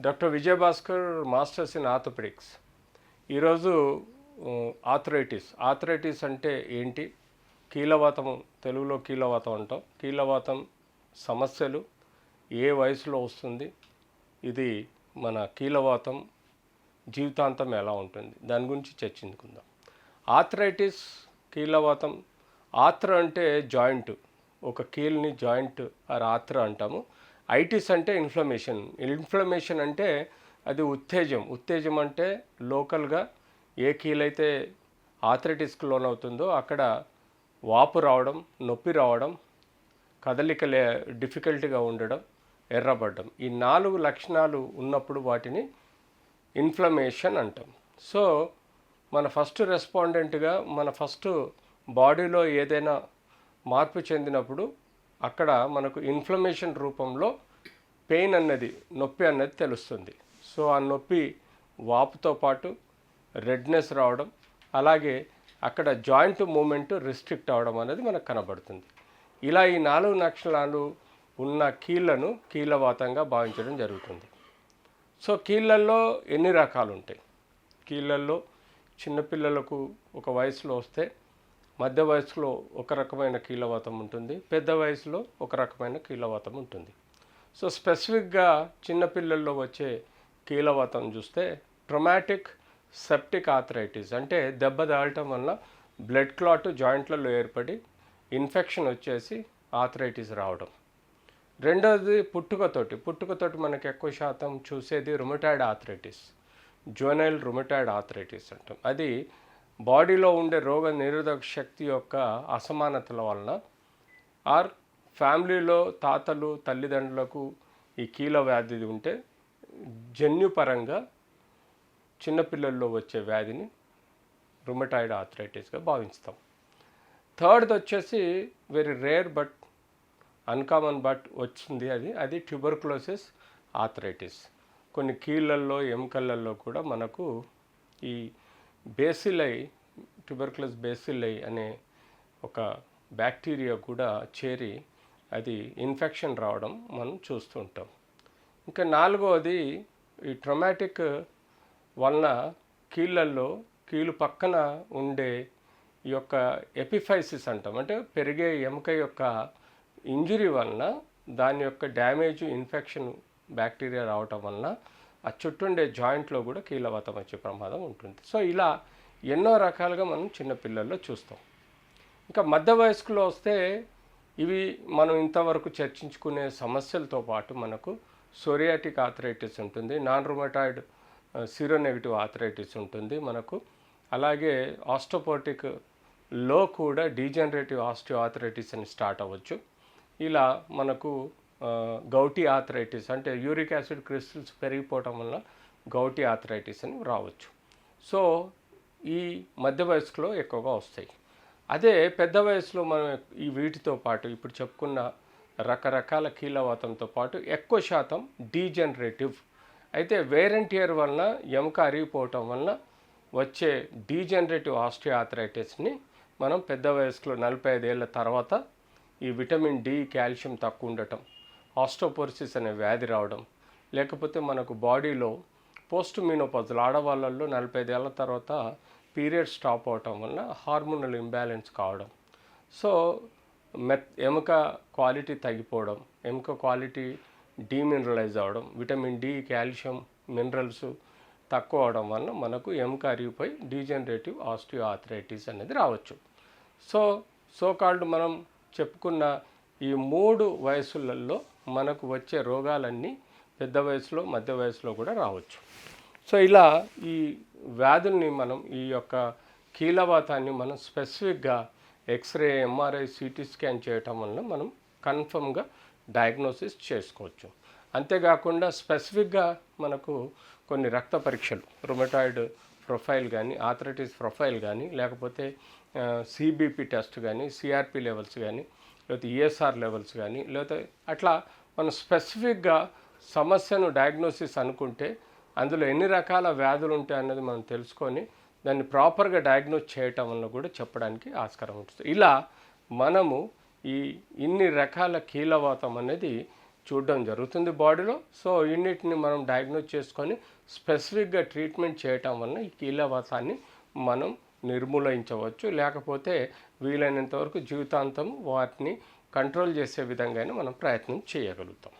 Doctor Vijayabhaskar masters in orthopaedics. ఈరోజు arthritis arthritis అంటే ఏంటి? కీలవాతం తెలుగులో కీలవాతం అంటాం. కీలవాతం సమస్యలు ఏ వయసులో వస్తుంది? ఇది మన కీలవాతం జీవితాంతం ఎలా ఉంటుంది? దాని గురించి చర్చించుకుందాం. ఆథరైటిస్ కీలవాతం ఆత్ర అంటే జాయింట్. ఒక కీల్ని జాయింట్ ఆర్ ఆత్ర అంటాము. ఐటిస్ అంటే ఇన్ఫ్లమేషన్. ఇన్ఫ్లమేషన్ అంటే అది ఉత్తేజం. ఉత్తేజం అంటే లోకల్గా ఏ కీలైతే ఆథరైటిస్కి లోనవుతుందో అక్కడ వాపు రావడం నొప్పి రావడం కదలికలే డిఫికల్ట్గా ఉండడం ఎర్రబడ్డం. ఈ నాలుగు లక్షణాలు ఉన్నప్పుడు వాటిని ఇన్ఫ్లమేషన్ అంటాం. సో మన ఫస్ట్ రెస్పాండెంట్గా మన ఫస్ట్ బాడీలో ఏదైనా మార్పు చెందినప్పుడు అక్కడ మనకు ఇన్ఫ్లమేషన్ రూపంలో పెయిన్ అన్నది నొప్పి అన్నది తెలుస్తుంది. సో ఆ నొప్పి వాపుతో పాటు రెడ్నెస్ రావడం అలాగే అక్కడ జాయింట్ మూమెంట్ రిస్ట్రిక్ట్ అవడం అనేది మనకు కనబడుతుంది. ఇలా ఈ నాలుగు లక్షణాలు ఉన్న కీళ్ళను కీళ్ళవాతంగా భావించడం జరుగుతుంది. సో కీళ్ళల్లో ఎన్ని రకాలు ఉంటాయి కీళ్ళల్లో చిన్నపిల్లలకు ఒక వయసులో వస్తే మధ్య వయసులో ఒక రకమైన కీలవాతం ఉంటుంది పెద్ద వయసులో ఒక రకమైన కీలవాతం ఉంటుంది. సో స్పెసిఫిక్గా చిన్నపిల్లల్లో వచ్చే కీలవాతం చూస్తే ట్రొమాటిక్ సెప్టిక్ ఆథరైటిస్ అంటే దెబ్బ తాగటం వల్ల బ్లడ్ క్లాట్ జాయింట్లలో ఏర్పడి ఇన్ఫెక్షన్ వచ్చేసి ఆథరైటిస్ రావడం. రెండోది పుట్టుకతోటి పుట్టుకతోటి మనకి ఎక్కువ శాతం చూసేది rheumatoid arthritis juvenile rheumatoid arthritis అంటాం. అది బాడీలో ఉండే రోగ నిరోధక శక్తి యొక్క అసమానతల వలన ఆర్ ఫ్యామిలీలో తాతలు తల్లిదండ్రులకు ఈ కీల వ్యాధి ఉంటే జన్యుపరంగా చిన్నపిల్లల్లో వచ్చే వ్యాధిని రుమటాయిడ్ ఆథరైటిస్గా భావిస్తాం థర్డ్ది వచ్చేసి very rare but uncommon but వచ్చింది అది. అది ట్యూబర్కులోసిస్ ఆథరైటిస్ కొన్ని కీళ్ళల్లో ఎముకలల్లో కూడా మనకు ఈ బేసిలై ట్యూబర్క్లస్ బేసిలై అనే ఒక బ్యాక్టీరియా కూడా చేరి అది ఇన్ఫెక్షన్ రావడం మనం చూస్తుంటాం ఇంకా నాలుగవది ఈ ట్రొమాటిక్ వలన కీళ్ళల్లో కీలు పక్కన ఉండే ఈ యొక్క ఎపిఫైసిస్ అంటాం. అంటే పెరిగే ఎముక యొక్క ఇంజురీ వలన దాని యొక్క డ్యామేజ్ ఇన్ఫెక్షన్ బ్యాక్టీరియా రావటం వలన ఆ చుట్టుండే జాయింట్లో కూడా కీలవాతం వచ్చే ప్రమాదం ఉంటుంది. సో ఇలా ఎన్నో రకాలుగా మనం చిన్నపిల్లల్లో చూస్తాం. ఇంకా మధ్య వయస్కులో వస్తే ఇవి మనం ఇంతవరకు చర్చించుకునే సమస్యలతో పాటు మనకు సోరియాటిక్ ఆథరైటిస్ ఉంటుంది non rheumatoid sero negative arthritis ఉంటుంది మనకు. అలాగే ఆస్టోపోటిక్లో కూడా డీజనరేటివ్ ఆస్టియో ఆథరైటిస్ అని స్టార్ట్ అవ్వచ్చు. ఇలా మనకు గౌటీ ఆథరైటిస్ అంటే యూరిక్ యాసిడ్ క్రిస్టల్స్ పెరిగిపోవటం వల్ల గౌటీ ఆథరైటిస్ అని రావచ్చు. సో ఈ మధ్య వయసులో ఎక్కువగా వస్తాయి. అదే పెద్ద వయసులో మనం ఈ వీటితో పాటు ఇప్పుడు చెప్పుకున్న రకరకాల కీలవాతంతో పాటు ఎక్కువ శాతం డీజనరేటివ్. అయితే వేరెంటియర్ వలన ఎముక అరిగిపోవటం వలన వచ్చే డీజనరేటివ్ ఆస్టియోఆథరైటిస్ని మనం పెద్ద వయసులో నలభై ఐదేళ్ళ తర్వాత ఈ విటమిన్ డి కాల్షియం తక్కువ ఉండటం ఆస్టోపోరిసిస్ అనే వ్యాధి రావడం లేకపోతే మనకు బాడీలో పోస్ట్ మీనోపాజల్ ఆడవాళ్ళల్లో నలభై ఐదేళ్ళ తర్వాత పీరియడ్ స్టాప్ అవటం వలన హార్మోనల్ ఇంబ్యాలెన్స్ కావడం. సో మెత్ ఎముక క్వాలిటీ తగ్గిపోవడం ఎముక క్వాలిటీ డీమినరలైజ్ అవ్వడం విటమిన్ డి కాల్షియం మినరల్స్ తక్కువ అవడం వలన మనకు ఎముక అరిగిపోయి డీజనరేటివ్ ఆస్టియో ఆథరైటిస్ అనేది రావచ్చు. సో సో కాల్డ్ మనం చెప్పుకున్న ఈ మూడు వయసులలో మనకు వచ్చే రోగాలన్నీ పెద్ద వయసులో మధ్య వయసులో కూడా రావచ్చు. సో ఇలా ఈ వ్యాధుల్ని మనం ఈ యొక్క కీలవాతాన్ని మనం స్పెసిఫిక్గా ఎక్స్రే ఎంఆర్ఐ సిటీ స్కాన్ చేయటం వలన మనం కన్ఫర్మ్గా డయాగ్నోసిస్ చేసుకోవచ్చు. అంతేకాకుండా స్పెసిఫిక్గా మనకు కొన్ని రక్త పరీక్షలు రుమటాయిడ్ ప్రొఫైల్ కానీ ఆథరైటిస్ ప్రొఫైల్ కానీ లేకపోతే సిబిపి టెస్ట్ కానీ సిఆర్పి లెవెల్స్ కానీ లేకపోతే ఈఎస్ఆర్ లెవెల్స్ కానీ లేకపోతే అట్లా మనం స్పెసిఫిక్గా సమస్యను డయాగ్నోసిస్ అనుకుంటే అందులో ఎన్ని రకాల వ్యాధులు ఉంటాయి అన్నది మనం తెలుసుకొని దాన్ని ప్రాపర్గా డయాగ్నోస్ చేయటం వల్ల కూడా చెప్పడానికి ఆస్కారం ఉంటుంది. ఇలా మనము ఈ ఇన్ని రకాల కీలవాతం అనేది చూడడం జరుగుతుంది బాడీలో. సో ఇన్నిటిని మనం డయాగ్నోజ్ చేసుకొని స్పెసిఫిక్గా ట్రీట్మెంట్ చేయటం వలన ఈ కీలవాతాన్ని మనం నిర్మూలించవచ్చు లేకపోతే వీలైనంత వరకు జీవితాంతం వాటిని కంట్రోల్ చేసే విధంగానే మనం ప్రయత్నం చేయగలుగుతాం.